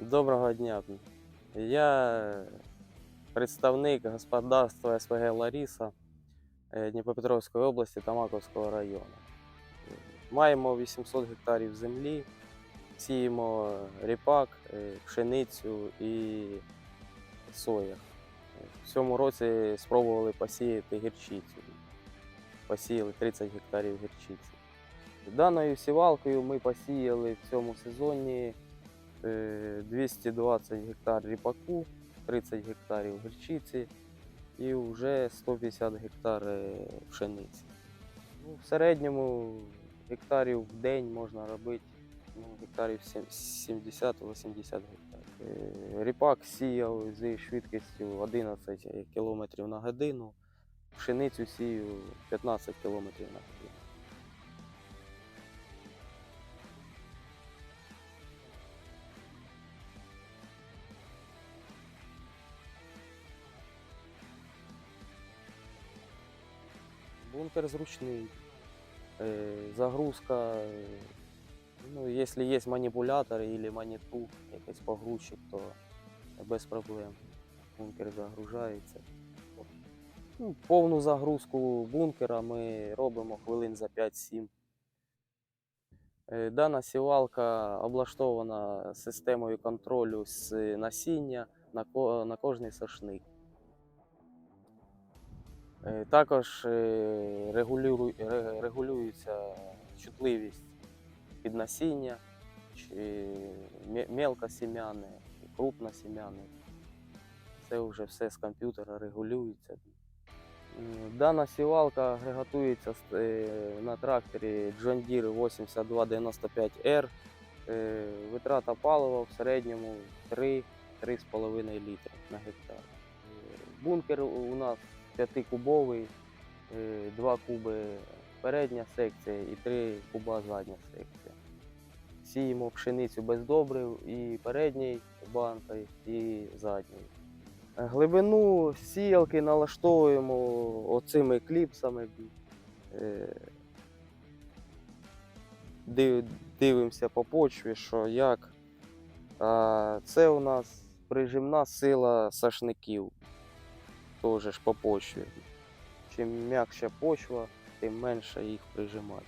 Доброго дня. Я представник господарства СВГ Ларіса е, Дніпропетровської області та Маковського району. Маємо 800 гектарів землі, сіємо ріпак, е, пшеницю і соя. В цьому році спробували посіяти гірчицю. Посіяли 30 гектарів гірчиці. Даною сівалкою ми посіяли в цьому сезоні 220 гектар ріпаку, 30 гектарів гірчиці і вже 150 гектар е, пшениці. Ну, в середньому гектарів в день можна робити ну, гектарів 70-80 гектарів. Е, Ріпак сіяв зі швидкістю 11 км на годину, пшеницю сію 15 км на годину. Бункер зручний. Е, Загрузка. Ну, якщо є маніпулятор або маніту, якийсь погрузчик, то без проблем. Бункер загружається. Ну, повну загрузку бункера ми робимо хвилин за 5-7. Е, Дана сівалка облаштована системою контролю з насіння на, на кожний сошник. Е, Також е, регулюється чутливість під насіння, мелкосім'яне, крупносім'яне. Це вже все з комп'ютера регулюється. Дана сівалка агрегатується е, на тракторі John Deere 8295R. Е, Витрата палива в середньому 3-3,5 літри на гектар. Бункер у нас п'ятикубовий, е, два куби передня секція і три куба задня секція. Сіємо пшеницю без добрив і передній банкою, і задньою. Е, Глибину сіялки налаштовуємо оцими кліпсами. Е, Дивимося по почві, що як. Це у нас прижимна сила сашників. Теж по почві. Чим м'якша почва, тим менше їх прижимати.